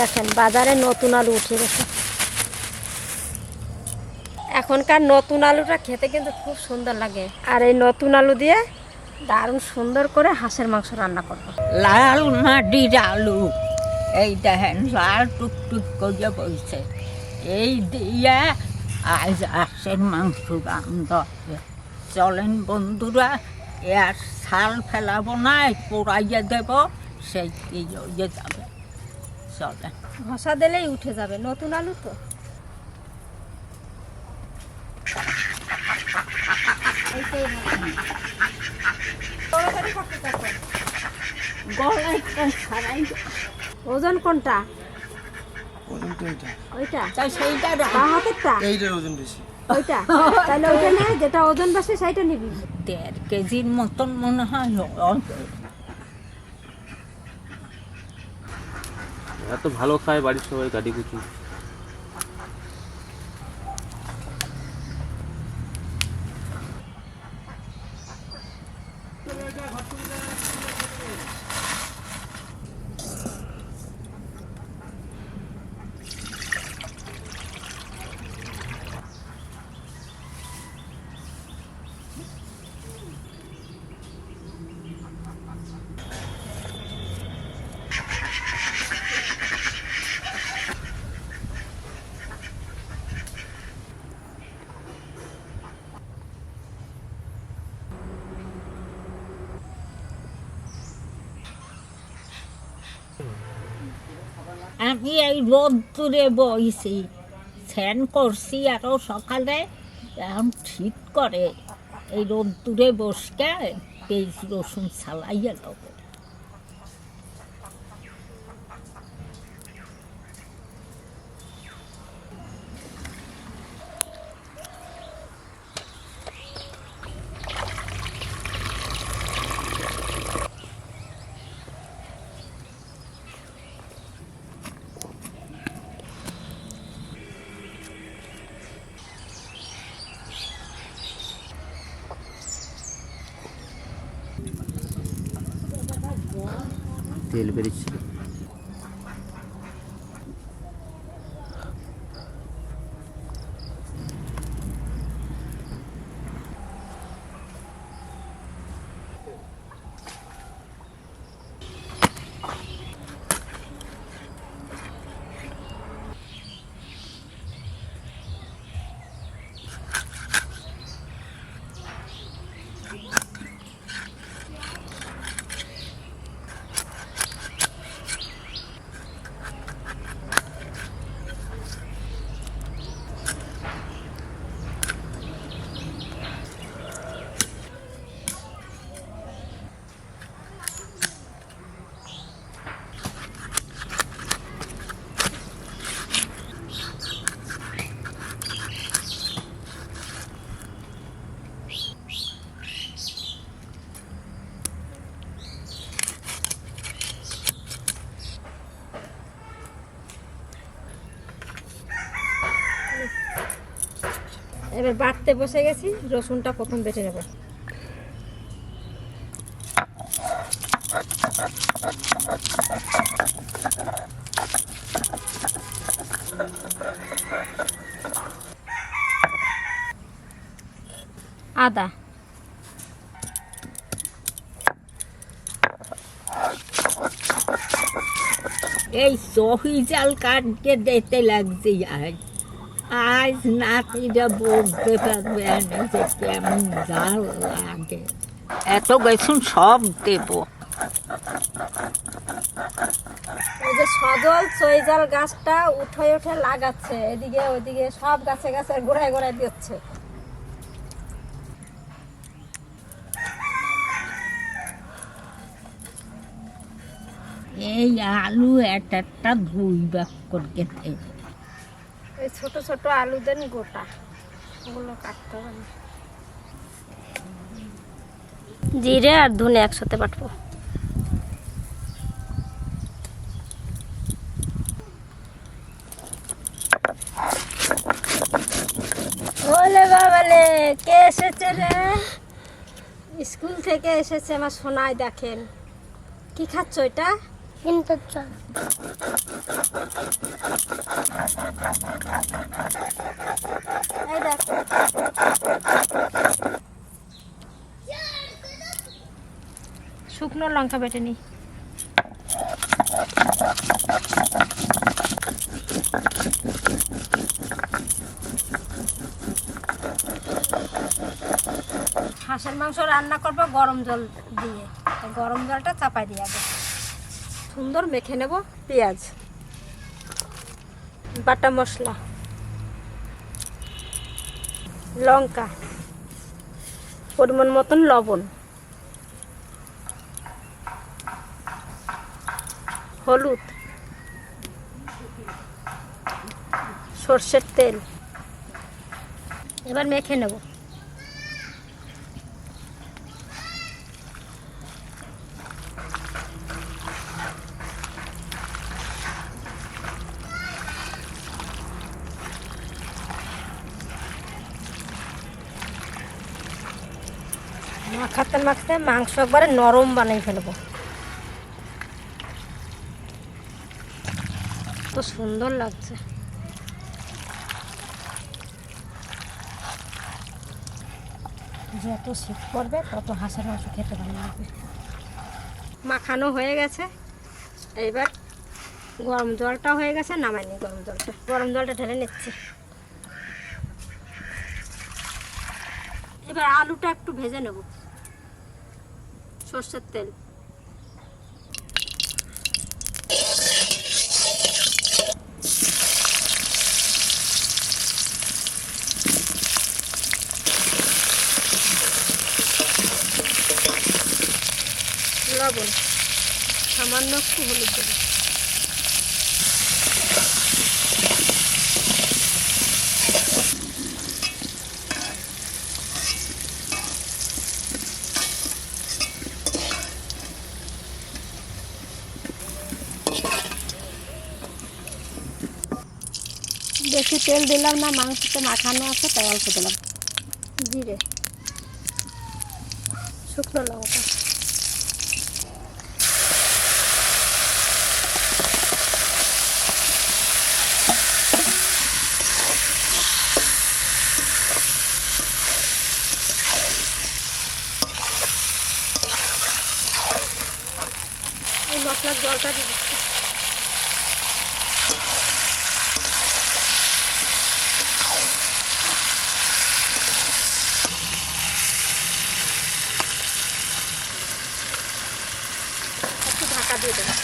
দেখেন, বাজারে নতুন আলু উঠে গেছে। এখনকার নতুন আলুটা খেতে কিন্তু খুব সুন্দর লাগে। আর এই নতুন আলু দিয়ে দারুণ সুন্দর করে হাঁসের মাংস রান্না করব। লাল মাটির আলু, এই দেখেন, লাল টুকটুক করে বইছে। এই দিয়ে আজ হাঁসের মাংস হবে। চলেন বন্ধুরা এ আর ছাল ফেলাবো না, পোড়াইয়ে দেব, সেই যাবে। ঘষা দিলেই উঠে যাবে। নতুন আলু তো। ওজন কোনটা? ওইটা? সেইটা বা হাতেরটা? এইটার ওজন বেশি। ওইটা? তাহলে ওইটা নে যেটা ওজন বেশি সেইটা নিবি। দেড় কেজির মতন মনে হয় এত ভালো খায় বাড়ির সবাই কাটি কুচি আমি এই রোদ্দুরে বইছি। ফ্যান করছি আরও সকালে। এখন ঠিক করে এই রোদ্দুরে বসকে পেঁয়াজ রসুন ছালাইয়া দেবো। তেল বেরিয়েছে এবার বাটতে বসে গেছি, রসুনটা প্রথম বেটে নেব। আদা। এই সহি জাল কাটকে দিতে লাগছে আজ আজ নাতিরা বলতে পারবে না যে কেমন জাল লাগে এত বেসন সব দেবো। ওই যে সজল চৈজাল গাছটা উঠে উঠে লাগাচ্ছে এদিকে ওইদিকে সব গাছে গাছে গোড়ায় গোড়ায় দিচ্ছে। এই আলু একটা একটা ধুই বাক করে দেবে এই ছোট ছোট আলু দেন গোটা। ওগুলো কাটতে হবে। জিরে আর ধনে একসাথে বাটবো। ওলে বাবালে কে এসেছে রে? স্কুল থেকে এসেছে আমার সোনায় দেখেন। কি খাচ্ছ এটা? শুকনো লঙ্কা বেটে নি। হাঁসের মাংস রান্না করব গরম জল দিয়ে। গরম জলটা চাপাই দিয়ে সুন্দর মেখে নেব পেঁয়াজ, বাটা মশলা, লঙ্কা, পরিমাণ মতন লবণ, হলুদ, সর্ষের তেল, এবার মেখে নেব। মাখাতে মাখাতে মাংস একবারে নরম বানাই ফেলব। তো সুন্দর লাগছে। যত শীত পড়বে, তত হাঁসের মাংস খেতে ভালো লাগবে। মাখানো হয়ে গেছে। এবার গরম জলটা হয়ে গেছে, নামাই নি গরম জলটা। গরম জলটা ঢেলে নিচ্ছি। এবার আলুটা একটু ভেজে নেব। সর্ষের তেল। লবণ সামান্য একটু হলুদ দেবো বেশি তেল দিলাম না মাংসতে মাখানো আছে তাই অল্প দিলাম। জিরে। শুকনো লঙ্কা এই মশলার জলটা দিয়ে দিচ্ছি একটু ঢাকা দিয়ে দেবো।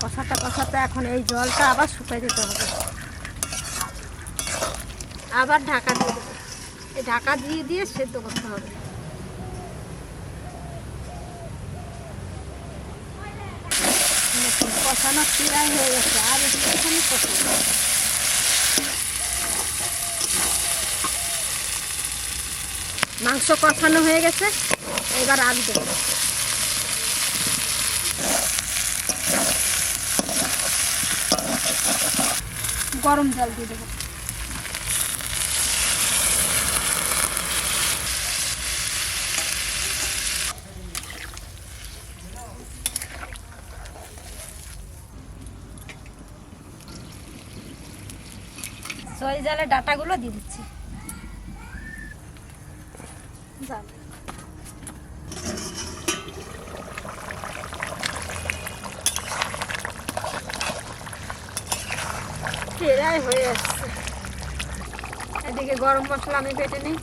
কষাতে কষাতে এখন এই জলটা আবার শুকিয়ে দিতে হবে। আবার ঢাকা দিয়ে দেবো। এই ঢাকা দিয়ে দিয়ে সেদ্ধ করতে হবে। কষানো প্রায় হয়ে গেছে, আর একটুখানি কষানো মাংস কষানো হয়ে গেছে, এবার দেবো। গরম জল দিয়ে দেবো। সই জালে ডাটাগুলো দিয়ে দিচ্ছি। জাল। প্রায় হয়ে আসছে এদিকে গরম মশলা আমি বেটে নিই।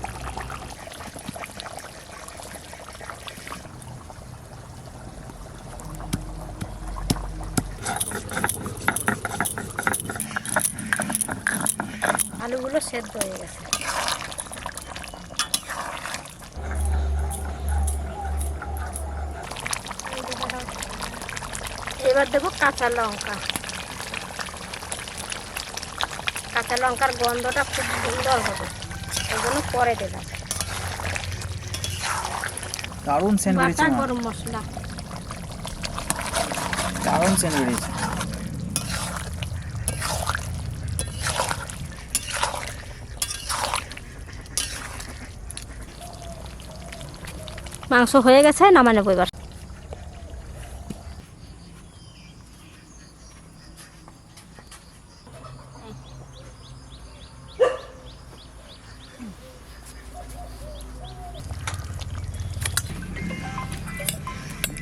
আলুগুলো সেদ্ধ হয়ে গেছে। দেবো কাঁচা লঙ্কা। কাঁচা লঙ্কার গন্ধটা খুব সুন্দর হবে। ওই জন্য পরে দিলাম দারুণ সেন্ট বেরিয়েছে গরম মশলা। দারুণ সেন্ট বেরিয়েছে মাংস হয়ে গেছে নামা নেব এবার।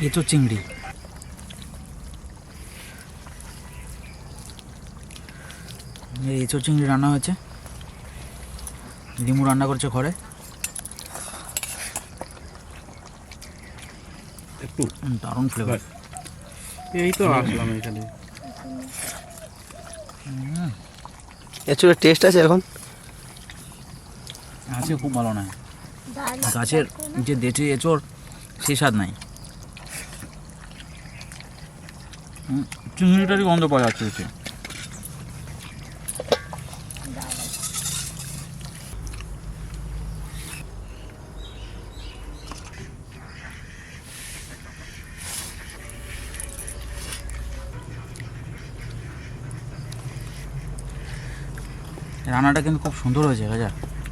এঁচো চিংড়ি। এই এঁচো চিংড়ি রান্না হয়েছে। লিমু রান্না করছে ঘরে। একটু। দারুণ ফ্লেভার এই তো আসলাম এখানে। এঁচুড়ের টেস্ট আছে এখন? আছে খুব ভালো নয়। গাছের যে দেশি এঁচোড় সেই স্বাদ নাই হুম, চিংড়িটারই গন্ধ পাওয়া যাচ্ছে এতে। রান্নাটা কিন্তু খুব সুন্দর হয়েছে রাজা।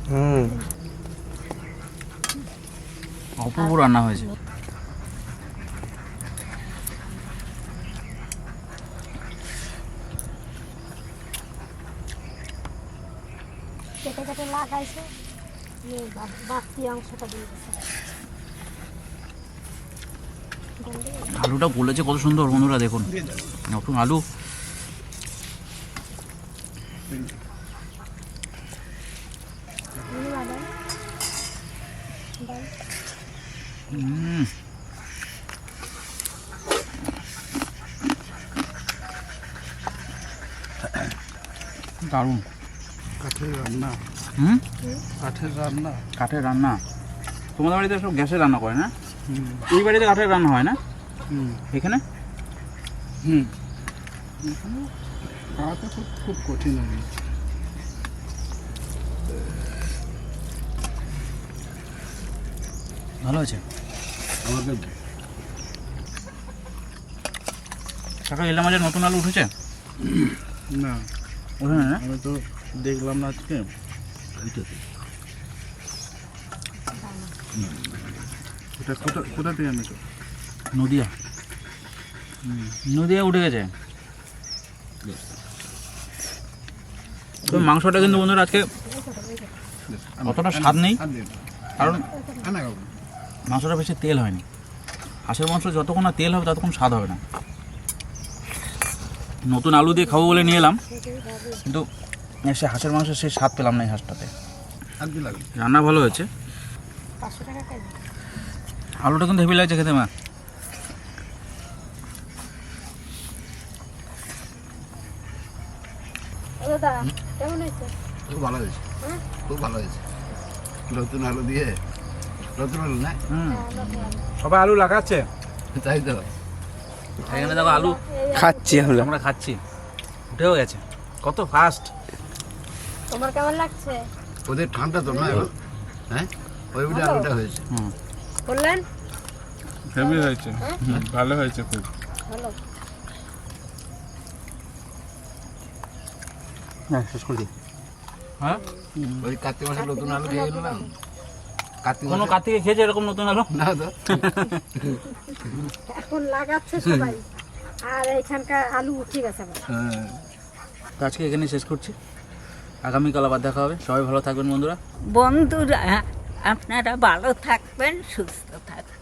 হুম। অপূর্ব রান্না হয়েছে। লাগাইছে। এই বা- বাড়তি অংশটা দিয়ে আলুটা বলেছে কত সুন্দর বন্ধুরা দেখুন। নতুন আলু। দারুণ। কাঠের রান্না। হুম? কাঠের রান্না। কাঠের রান্না। তোমাদের বাড়িতে সব গ্যাসে রান্না করে না? এই বাড়িতে কাঠের রান্না হয় না? এখানে? হুম। খাওয়াটা খুব খুব কঠিন হয়ে ভালো আছে? আমাদের কাকা এলাম নতুন আলু উঠেছে? না। ওঠে না না? আমি তো দেখলাম না আজকে। এটা কোথা কোথা থেকে এনেছো নদিয়া। নদিয়া উঠে গেছে। তো মাংসটা কিন্তু বন্ধুরা আজকে অতটা স্বাদ নেই কারণ মাংসটা বেশি তেল হয়নি। হাঁসের মাংস যতক্ষণ না তেল হবে ততক্ষণ স্বাদ হবে না। নতুন আলু দিয়ে খাব বলে নিয়ে এলাম কিন্তু সে হাঁসের মাংস সেই স্বাদ পেলাম না এই হাঁসটাতে। রান্না ভালো হয়েছে? আলুটা কিন্তু হেভি লাগছে খেতে মা। খুব ভালো হয়েছে। হ্যাঁ? খুব ভালো হয়েছে। নতুন আলু দিয়ে। নতুন আলু না? হুম। সবাই আলু লাগাচ্ছে? তাই তো। এখানে দেখো আলু। খাচ্ছি আমরা। আমরা খাচ্ছি। উঠেও গেছে। কত ফাস্ট তোমার কেমন লাগছে? ওদের ঠান্ডা তো না হ্যাঁ? ওই বুঝে আলুটা হয়েছে। হুম। বললেন? হেভি হয়েছে। ভালো হয়েছে খুব। ভালো। হ্যাঁ শেষ করে দিই। হ্যাঁ? ওই কার্তিক মাসে নতুন আলু খেয়ে নিলাম কার্তিক কোনো কার্তিকে খেয়েছে এরকম নতুন আলু? না তো। এখন লাগাচ্ছে সবাই। আর এখানকার আলু উঠে গেছে হ্যাঁ। আজকে এখানে শেষ করছি। আগামীকাল আবার দেখা হবে। সবাই ভালো থাকবেন বন্ধুরা। বন্ধুরা আপনারা ভালো থাকবেন সুস্থ থাকবেন।